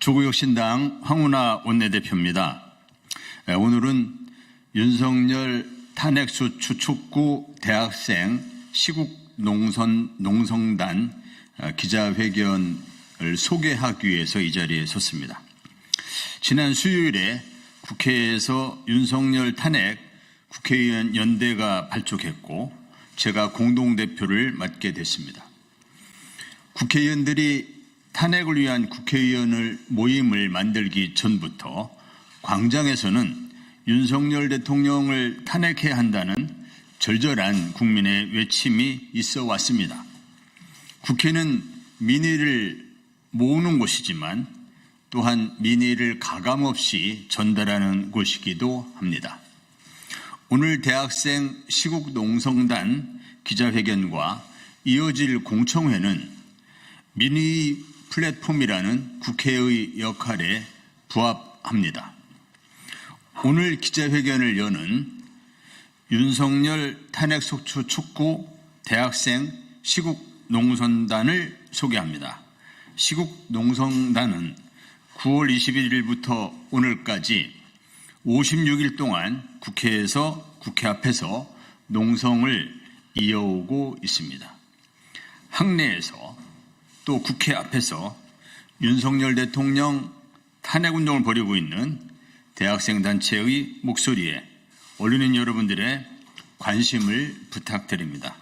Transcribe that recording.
조국혁신당 황운하 원내대표입니다. 에, 오늘은 윤석열 탄핵수 추측구 대학생 시국 농선 농성단 어, 기자회견을 소개하기 위해서 이 자리에 섰습니다. 지난 수요일에 국회에서 윤석열 탄핵 국회의원 연대가 발족했고 제가 공동대표를 맡게 됐습니다. 국회의원들이 탄핵을 위한 국회의원을 모임을 만들기 전부터 광장에서는 윤석열 대통령을 탄핵해야 한다는 절절한 국민의 외침이 있어 왔습니다. 국회는 민의를 모으는 곳이지만 또한 민의를 가감없이 전달하는 곳이기도 합니다. 오늘 대학생 시국 농성단 기자회견과 이어질 공청회는 민의 플랫폼이라는 국회의 역할에 부합합니다. 오늘 기자회견을 여는 윤석열 탄핵 속초 축구 대학생 시국 농선단을 소개합니다. 시국 농성단은 9월 21일부터 오늘까지 56일 동안 국회에서 국회 앞에서 농성을 이어오고 있습니다. 학내에서 또 국회 앞에서 윤석열 대통령 탄핵 운동을 벌이고 있는 대학생 단체의 목소리에 올리는 여러분들의 관심을 부탁드립니다.